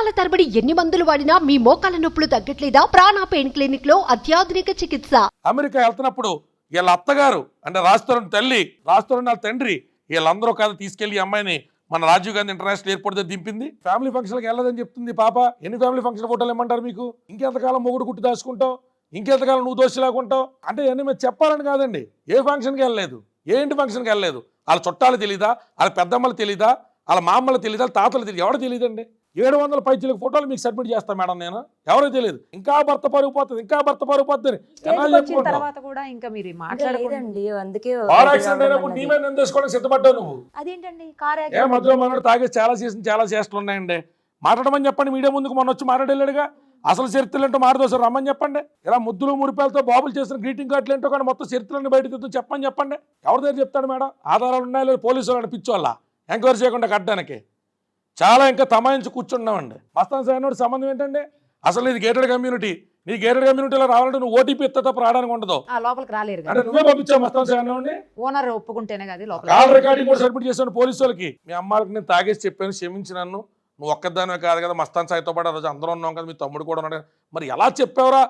సంవత్సరాల తరబడి ఎన్ని మందులు వాడినా మీ మోకాల నొప్పులు తగ్గట్లేదా? ప్రాణ పెయిన్ క్లినిక్లో అత్యాధునిక చికిత్స. అమెరికా వెళ్తున్నప్పుడు వీళ్ళ అత్తగారు అంటే రాస్తున్న తల్లి రాస్తున్న వాళ్ళ తండ్రి వీళ్ళందరూ కాదు తీసుకెళ్ళి అమ్మాయిని మన రాజీవ్ గాంధీ ఇంటర్నేషనల్ ఎయిర్పోర్ట్ దగ్గర దింపింది. ఫ్యామిలీ ఫంక్షన్కి వెళ్ళదని చెప్తుంది పాప. ఎన్ని ఫ్యామిలీ ఫంక్షన్ ఫోటోలు ఇమ్మంటారు మీకు? ఇంకెంతకాలం మొగుడు గుట్టు దాచుకుంటావు? ఇంకెంతకాలం నువ్వు దోషిలాగుంటావు అంటే ఇవన్నీ మీరు చెప్పాలని కాదండి. ఏ ఫంక్షన్కి వెళ్ళలేదు. ఏ ఇంటి ఫంక్షన్కి వెళ్ళలేదు. వాళ్ళ చుట్టాలు తెలీదా? వాళ్ళ పెద్దమ్మలు తెలీదా? వాళ్ళ మామలు తెలీదా? తాతలు తెలియదు ఎవరు తెలియదండి ఏడు వందల పైచీలకు ఫోటోలు మీకు సబ్మిట్ చేస్తాను మేడం నేను. ఎవరో తెలియదు. ఇంకా భర్త పరుగు పోతుంది ఇంకా భర్త పరుగు పోతుంది స్టేజ్కి జనాలు వచ్చిన చెప్పుకుంటావు తర్వాత కూడా ఇంకా మీరు ఇంకా మాట్లాడకూడదు లేదండి అందుకే కార్ యాక్సిడెంట్ అయినప్పుడు నీ మీద నిందేసుకోవడానికి సిద్ధపడ్డావు నువ్వు. అదేంటండి కార్ ఏ మధ్యలో మనోడు తాగేసి చాలా చేసిన చాలా చేష్టలు ఉన్నాయండి. మాట్లాడమని చెప్పండి మీడియా ముందుకు మొన్న వచ్చి మాట్లాడలేడుగా అసలు చరిత్రలు ఏంటో మారదోసారు రమ్మని చెప్పండి. ఇలా ముద్దులు మురిపాలతో బాబులు చేసిన గ్రీటింగ్ కార్డులు ఏంటో కానీ మొత్తం చరిత్రలను బయట తీద్దాం చెప్పని చెప్పండి. ఎవరి దగ్గర చెప్తాడు మేడం? ఆధారాలు ఉన్నాయో లేదు? పోలీసు వాళ్ళని పిచ్చోళ్ళ? ఎంక్వైరీ చేయకుండా కట్టడానికి. చాలా ఇంకా తమాయించి కూర్చున్నామండి. మస్తాన్ సాయనోడు సంబంధం ఏంటండి? అసలు ఇది గేటెడ్ కమ్యూనిటీ నీ గేటెడ్ కమ్యూనిటీలో రావాలంటే నువ్వు ఓటీపీ ఇస్తే తప్ప రావడానికి ఉండదు. ఆ లోపలికి రాలేరు అంటే నువ్వే పంపించావు మస్తాన్ సాయనోడిని ఓనర్ ఒప్పుకుంటేనే కదా లోపల. కాల్ రికార్డింగ్ కూడా సబ్మిట్ చేశాను పోలీసు వాళ్ళకి. మీ అమ్మాయికి నేను తాగేసి చెప్పాను క్షమించి నన్ను. నువ్వు ఒక్కదానివే కాదు కదా మస్తాన్ సాయితో పాటు ఆ రోజు అందరూ ఉన్నాం కదా మీ తమ్ముడు కూడా ఉన్నాడు కదా. మరి ఎలా చెప్పావురా?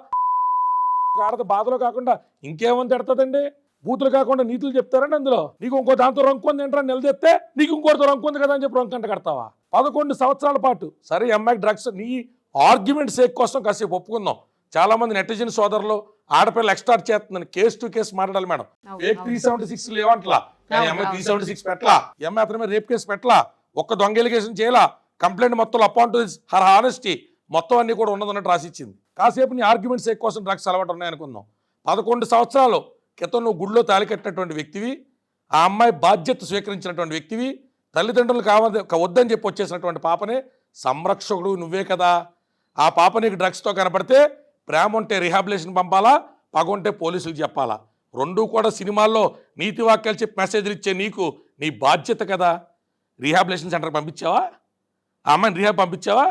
ఆడత బాధలో కాకుండా ఇంకేమని తిడతదండి? బూతులు కాకుండా నీతులు చెప్తారండి అందులో. నీకు ఇంకో దాంతో రంకుంది ఏంట్రా? నిలదెత్తే నీకు ఇంకోటితో రంకుంది కదా అని చెప్పి రంకంట కడతావా? పదకొండు సంవత్సరాల పాటు. సరే అమ్మాయికి డ్రగ్స్ నీ ఆర్గ్యుమెంట్ సేక్ కోసం కాసేపు ఒప్పుకుందాం. చాలా మంది నెటిజన్ సోదరులు ఆడపిల్ల ఎక్స్టార్ట్ చేస్తుందని కేసు టు కేసు మాట్లాడాలి madam. Fake three seventy six లేవంటలా. కానీ అమ్మాయి త్రీ. సెవెంటీ సిక్స్ పెట్టలా. అమ్మాయి అతని మీద రేప్ కేసు పెట్టలా. ఒక్క దొంగ ఎలిగేషన్ చేయలా. కంప్లైంట్ మొత్తం అపాన్ టు హర్ హానెస్టీ. మొత్తం అన్ని కూడా ఉన్నదన్నట్టు రాసిచ్చింది. కాసేపు నీ ఆర్గ్యుమెంట్స్ సేక్ కోసం డ్రగ్స్ అలవాటు ఉన్నాయి అనుకుందాం. పదకొండు సంవత్సరాలు క్రితం నువ్వు గుడిలో తాలి కట్టినటువంటి వ్యక్తివి ఆ అమ్మాయి బాధ్యత స్వీకరించినటువంటి వ్యక్తివి తల్లిదండ్రులు కావద్దు వద్దని చెప్పి వచ్చేసినటువంటి పాపనే సంరక్షకుడు నువ్వే కదా. ఆ పాప నీకు డ్రగ్స్తో కనపడితే ప్రేమ ఉంటే రిహాబిలేషన్ పంపాలా పగ ఉంటే పోలీసులకు చెప్పాలా. రెండూ కూడా సినిమాల్లో నీతి వాక్యాలు చెప్పి మెసేజ్లు ఇచ్చే నీకు నీ బాధ్యత కదా. రీహాబిలేషన్ సెంటర్కి పంపించావా? ఆ అమ్మాయిని రీహాబ్ పంపించావా?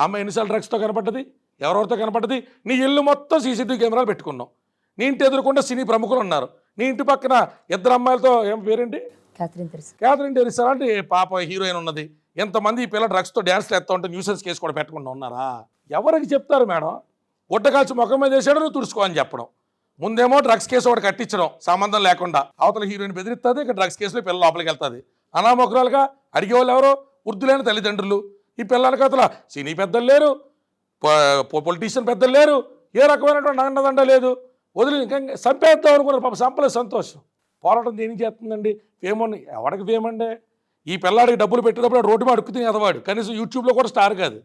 ఆ అమ్మాయి ఎన్నిసార్లు డ్రగ్స్తో కనపడ్డది? ఎవరెవరితో కనపడ్డది? నీ ఇల్లు మొత్తం సీసీటీవీ కెమెరాలు పెట్టుకున్నావు. నీ ఇంటి ఎదురుకుండా సినీ ప్రముఖులు ఉన్నారు. నీ ఇంటి పక్కన ఇద్దరు అమ్మాయిలతో ఏం పేరేంటి? క్యాథరిన్ తెలుసు క్యాథరిన్ టెరిసా అంటే పాప హీరోయిన్ ఉన్నది. ఎంతమంది పిల్ల డ్రగ్స్తో డ్యాన్స్లు ఎత్తా ఉంటే న్యూసెన్స్ కేసు కూడా పెట్టకుండా ఉన్నారా? ఎవరికి చెప్తారు మేడం? గుడ్డకాల్చి ముఖం మీద వేసాడు నువ్వు తుడుచుకో అని చెప్పడం. ముందేమో డ్రగ్స్ కేసు ఒకటి కట్టించడం సంబంధం లేకుండా. అవతల హీరోయిన్ బెదిరిస్తుంది ఇక డ్రగ్స్ కేసులో పిల్ల లోపలికి వెళ్తుంది. అనామకురాలుగా అడిగే వాళ్ళు ఎవరో? వృద్ధులైన తల్లిదండ్రులు. ఈ పిల్లలకి అతల సినీ పెద్దలు లేరు పొలిటీషియన్ పెద్దలు లేరు. ఏ రకమైనటువంటి అండదండ లేదు. వదిలి ఇంకా చంపేద్దాం అనుకున్నారు. పాప సంపలేదు సంతోషం. పోరాటం దేనికి చేస్తుందండి? ఫేమోని ఎవడికి ఫేమ్ అండి ఈ పిల్లాడికి డబ్బులు పెట్టేటప్పుడు రోడ్డు మీద అడుక్కుతుంది ఎదవాడు. కనీసం యూట్యూబ్లో కూడా స్టార్ కాదు.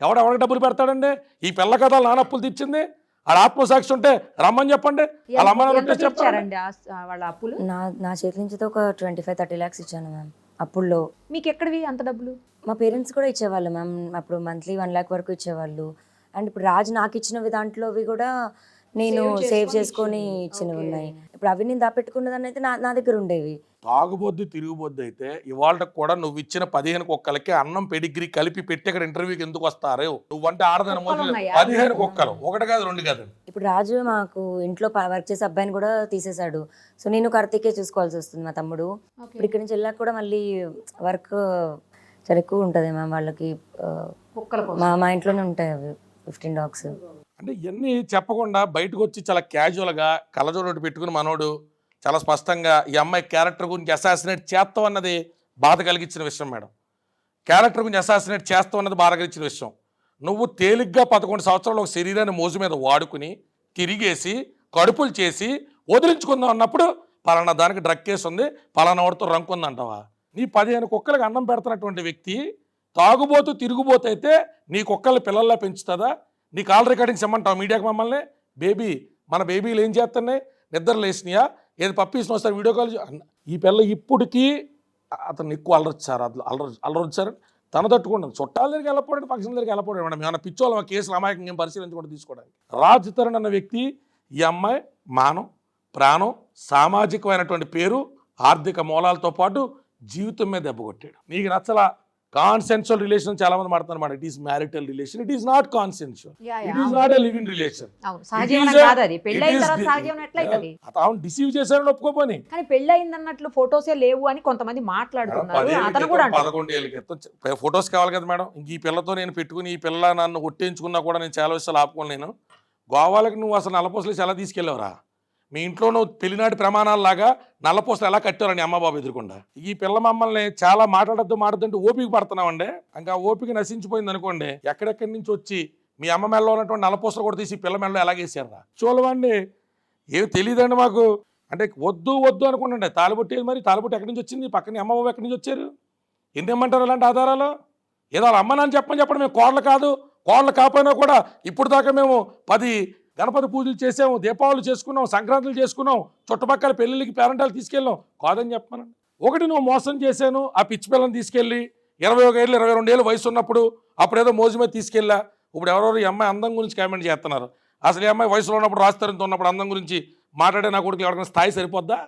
ఎవడు ఎవరికి డబ్బులు పెడతాడండి? ఈ పిల్ల కథ నానప్పులు తెచ్చింది ఆడ ఆత్మసాక్షి ఉంటే రమ్మని చెప్పండి. వాళ్ళ అమ్మ చెప్పండి. వాళ్ళ అప్పులు? నా నా చేతి నుంచి అయితే ఒక ట్వంటీ ఫైవ్ థర్టీ ల్యాక్స్ ఇచ్చాను మ్యామ్ అప్పుల్లో. మీకు ఎక్కడివి అంత డబ్బులు? మా పేరెంట్స్ కూడా ఇచ్చేవాళ్ళు మ్యామ్. అప్పుడు మంత్లీ వన్ ల్యాక్ వరకు ఇచ్చేవాళ్ళు. అండ్ ఇప్పుడు రాజు నాకు ఇచ్చినవి దాంట్లోవి కూడా నేను Save సేవ్ చేసుకొని. ఇచ్చినవి Okay. ఉన్నాయి. ఇప్పుడు అవి నేను దాపెట్టుకున్నదాన్ని అయితే నా నా దగ్గర ఉండేవి. తాగుబొద్దు తిరుగుబొద్దు అయితే ఇవాళ కూడా నువ్వు ఇచ్చిన పదిహేను కుక్కలకి అన్నం పెడిగ్రీ కలిపి పెట్టి అక్కడ ఇంటర్వ్యూకి ఎందుకు వస్తారు? నువ్వంటే ఆడదాని? పదిహేను కుక్కలు ఒకటి కాదు రెండు కాదు. ఇప్పుడు రాజు మాకు ఇంట్లో వర్క్ చేసే అబ్బాయిని కూడా తీసేశాడు. సో నేను కార్తీకే చూసుకోవాల్సి వస్తుంది మా తమ్ముడు. ఇప్పుడు ఇక్కడి నుంచి వెళ్ళాక కూడా మళ్ళీ వర్క్ చాలా ఎక్కువ ఉంటుంది మ్యామ్ వాళ్ళకి. ఆ, కుక్కల కోసం. మా మా ఇంట్లోనే ఉంటాయి అవి ఫిఫ్టీన్ డాగ్స్. అంటే ఇవన్నీ చెప్పకుండా బయటకు వచ్చి చాలా క్యాజువల్గా కళ్ళజోడు పెట్టుకుని మనోడు చాలా స్పష్టంగా ఈ అమ్మాయి క్యారెక్టర్ గురించి అసాసినేట్ చేస్తాం అన్నది బాధ కలిగించిన విషయం మేడం. క్యారెక్టర్ గురించి అసాసినేట్ చేస్తాం అన్నది బాధ కలిగించిన విషయం. నువ్వు తేలిగ్గా పదకొండు సంవత్సరాలు ఒక శరీరాన్ని మోజు మీద వాడుకుని తిరిగేసి కడుపులు చేసి వదిలించుకుందాం అన్నప్పుడు పలానా దానికి డ్రగ్ కేసు ఉంది పలానా వాడితో రంకుంది అంటావా? నీ పదిహేను కుక్కలకు అన్నం పెడుతున్నటువంటి వ్యక్తి తాగుబోతూ తిరుగుబోతు అయితే నీ కుక్కల్ని పిల్లల్లా పెంచుతుందా? నీ కాల్ రికార్డింగ్స్ ఇమ్మంటావు? మీడియాకి మమ్మల్ని? బేబీ మన బేబీలు ఏం చేస్తున్నాయి? నిద్ర లేచినాయా? ఏది పప్పీస్ వస్తారు వీడియో కాల్ ఈ పిల్ల ఇప్పటికీ అతను ఎక్కువ అలరొచ్చారు అట్లా అలర అలరొచ్చారు తన తట్టుకుంటుంది. చుట్టాల దగ్గరికి వెళ్ళకపోవడం ఫంక్షన్ దగ్గరికి వెళ్ళకపోవడం మేడం ఏమైనా పిచ్చోళ్ళ కేసులు అమాయకం ఏం పరిశీలించకుండా తీసుకోవడానికి? రాజ్ తరుణ్ అన్న వ్యక్తి ఈ అమ్మాయి మానం ప్రాణం సామాజికమైనటువంటి పేరు ఆర్థిక మూలాలతో పాటు జీవితం మీద దెబ్బ కొట్టాడు. నీకు నచ్చలా కాన్సెన్షువల్ రిలేషన్ చాలా మంది మాట్లాడుతున్నారు అన్నమాట it is marital relation it is not consensual it is. Not a living relation అవును. డిసీవ్ చేశారని ఒప్పుకోపోని కానీ పెళ్ళి అయిందన్నట్లు ఫోటోసే లేవు అని కొంతమంది మాట్లాడుతున్నారు. పదేళ్ళ అతను క్రితం, ఫొటోస్ కావాలి కదా మేడం. ఇంక ఈ పిల్లతో నేను పెట్టుకుని ఈ పిల్ల నన్ను ఒట్టేయించుకున్నా కూడా నేను చాలా విషయాలు ఆపుకోను నేను. గోవాలకు నువ్వు అసలు నల్లపూసలు ఎలా తీసుకెళ్ళావురా. మీ ఇంట్లో నువ్వు పెళ్ళినాటి ప్రమాణాలలాగా నల్లపూసలు ఎలా కట్టారని అమ్మబాబు ఎదురుకుండా. ఈ పిల్ల మమ్మల్ని చాలా మాట్లాడద్దు మాట్లాడుతుంటే ఓపిక పడుతున్నామండి. ఇంకా ఓపిక నశించిపోయింది అనుకోండి ఎక్కడెక్కడి నుంచి వచ్చి మీ అమ్మ మెడలో ఉన్నటువంటి నల్లపూసలు కూడా తీసి పిల్ల మెడలో ఎలాగేసారా చూడవండి. ఏమి తెలియదండి మాకు. అంటే వద్దు వద్దు అనుకుంటుండే. తాలిబొట్టేది మరి? తాలిబొట్టి ఎక్కడి నుంచి వచ్చింది? పక్కన అమ్మ బాబు ఎక్కడి నుంచి వచ్చారు? ఎన్ని ఇమ్మంటారు అలాంటి ఆధారాలు? ఏదో వాళ్ళ అమ్మ నాన్న చెప్పని చెప్పడం మేము కోడలు కాదు. కోడలు కాకపోయినా కూడా ఇప్పుడు దాకా మేము పది గణపతి పూజలు చేసాము దీపావళి చేసుకున్నాం సంక్రాంతులు చేసుకున్నాం చుట్టుపక్కల పెళ్ళిళ్ళకి పేరెంటాలు తీసుకెళ్ళాం. కాదని చెప్పమనండి. ఒకటి నువ్వు మోసం చేశాను ఆ పిచ్చి పిల్లని తీసుకెళ్ళి ఇరవై ఒక ఏళ్ళు ఇరవై రెండు ఏళ్ళు వయసు ఉన్నప్పుడు అప్పుడేదో మోజు మీద తీసుకెళ్ళా. ఇప్పుడు ఎవరెవరు ఈ అమ్మాయి అందం గురించి కామెంట్ చేస్తున్నారు. అసలు ఈ అమ్మాయి వయసులో ఉన్నప్పుడు రాస్తారంతో ఉన్నప్పుడు అందం గురించి మాట్లాడే నా కొడుకు ఎవరికైనా స్థాయి సరిపోద్దా?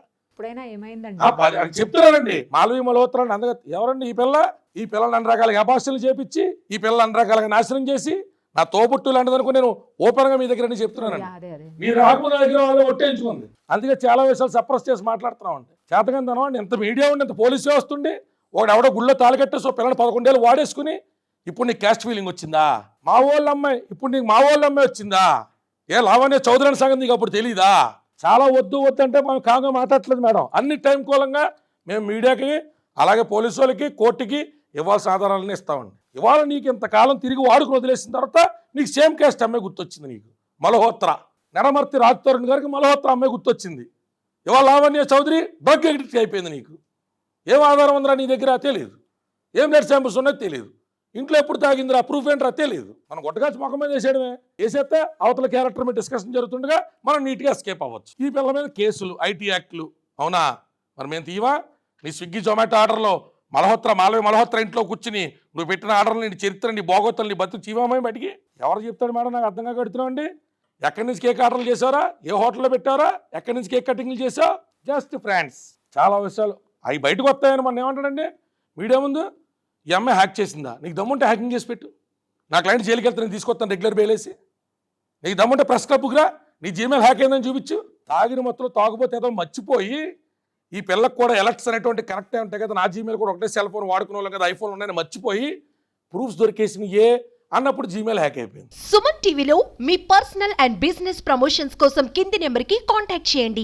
చెప్తున్నారండి మాలవి మలహోత్రాన్ని అందగా ఎవరండి ఈ పిల్ల? ఈ పిల్లల్ని అన్ని రకాలుగా అపాస్తులు చేపించి ఈ పిల్లలు అన్ని రకాలుగా నాశనం చేసి నా తోబుట్టు లాంటిది అనుకో నేను ఓపెన్గా మీ దగ్గర చెప్తున్నానండి. అదే అదే. మీరు రాకుండా దగ్గర వాళ్ళు ఒట్టేయించుకుంది అందుకే చాలా విషయాలు సప్రెస్ చేసి మాట్లాడుతున్నాం అండి. చేతకంతనం అండి. ఎంత మీడియా ఉండి ఎంత పోలీసు వ్యవస్థ ఉండి ఒకడు ఎవడో గుళ్ళో తాలికట్టేసి ఓ పిల్లలు పదకొండేళ్ళు వాడేసుకుని ఇప్పుడు నీకు క్యాస్ట్ ఫీలింగ్ వచ్చిందా? మా వాళ్ళ అమ్మాయి ఇప్పుడు నీకు మా వాళ్ళ అమ్మాయి వచ్చిందా? ఏ లావణ్య చౌదరి అనే సంగతి నీకు అప్పుడు తెలీదా? చాలా వద్దు వద్దు అంటే మేము కాగా మాట్లాడట్లేదు మేడం. అన్ని టైం కూలంగా మేము మీడియాకి అలాగే పోలీసు వాళ్ళకి కోర్టుకి ఇవ్వాల్సిన ఆధారాలన్నీ ఇస్తామండి. ఇవాళ నీకు ఇంతకాలం తిరిగి వాడుకుని వదిలేసిన తర్వాత నీకు సేమ్ క్యాస్ట్ అమ్మే గుర్తొచ్చింది నీకు. మల్హోత్రా. నెరమర్తి రాజ్ గారికి మల్హోత్రా అమ్మే గుర్తొచ్చింది. ఇవాళ లావణ్య చౌదరి డ్రగ్ ఎడిక్ట్ అయిపోయింది నీకు. ఏం ఆధారం ఉందిరా నీ దగ్గర తెలియదు ఏం బ్లడ్ శాంపిల్స్ ఉన్నాయో తెలియదు ఇంట్లో ఎప్పుడు తాగిందిరా? ప్రూఫ్ ఏంట్రా? తెలియదు మనం గొట్టగాచి ముఖం మీద వేసేయడమే. వేసేస్తే అవతల క్యారెక్టర్ మీద డిస్కషన్ జరుగుతుండగా మనం నీట్గా ఎస్కేప్ అవ్వచ్చు. ఈ పిల్లల మీద కేసులు ఐటీ యాక్ట్లు. అవునా? మరి మేము తీవా నీ స్విగ్గీ జొమాటో ఆర్డర్లో మల్హోత్ర మాలవి మల్హోత్ర ఇంట్లో కూర్చుని నువ్వు పెట్టిన ఆర్డర్లు నీ చరిత్ర నీ బోగొత్తలు నీ బతుకు చీవామని బయటికి? ఎవరు చెప్తాడు మేడం నాకు అర్థంగా కడుతున్నావు అండి. ఎక్కడి నుంచి కేక్ ఆర్డర్లు చేశారా? ఏ హోటల్లో పెట్టారా? ఎక్కడి నుంచి కేక్ కటింగ్లు చేసావు జస్ట్ ఫ్రెండ్స్ చాలా విషయాలు. అవి బయటకు వస్తాయని మనం ఏమంటాడండి? మీడియా ముందు ఈ అమ్మాయి హ్యాక్ చేసిందా? నీకు దమ్ముంటే హ్యాకింగ్ చేసి పెట్టు. నా క్లయింట్ జైలుకి వెళ్తే నేను తీసుకొస్తాను రెగ్యులర్ బెయిలేసి నీకు దమ్ముంటే ప్రెస్ క్లబ్కురా నీ జీమెయిల్ హ్యాక్ అయిందని చూపించు. తాగిన మొత్తంలో తాగుపోతే ఏదో మర్చిపోయి ఈ పిల్లకు కూడా ఎలక్ట్స్ అనేటువంటి కరెక్టే ఉంటాయి కదా. నా జీమెయిల్ కూడా ఒకటే సెల్ ఫోన్ వాడుకునే వాళ్ళం కదా. ఐఫోన్ ఉన్నాయని మర్చిపోయి ప్రూఫ్స్ దొరికేసినయే ఏ అన్నప్పుడు జీమెయిల్ హ్యాక్ అయిపోయింది. సుమన్ టీవీలో మీ పర్సనల్ అండ్ బిజినెస్ ప్రమోషన్స్ కోసం కింది నెంబర్కి కాంటాక్ట్ చేయండి.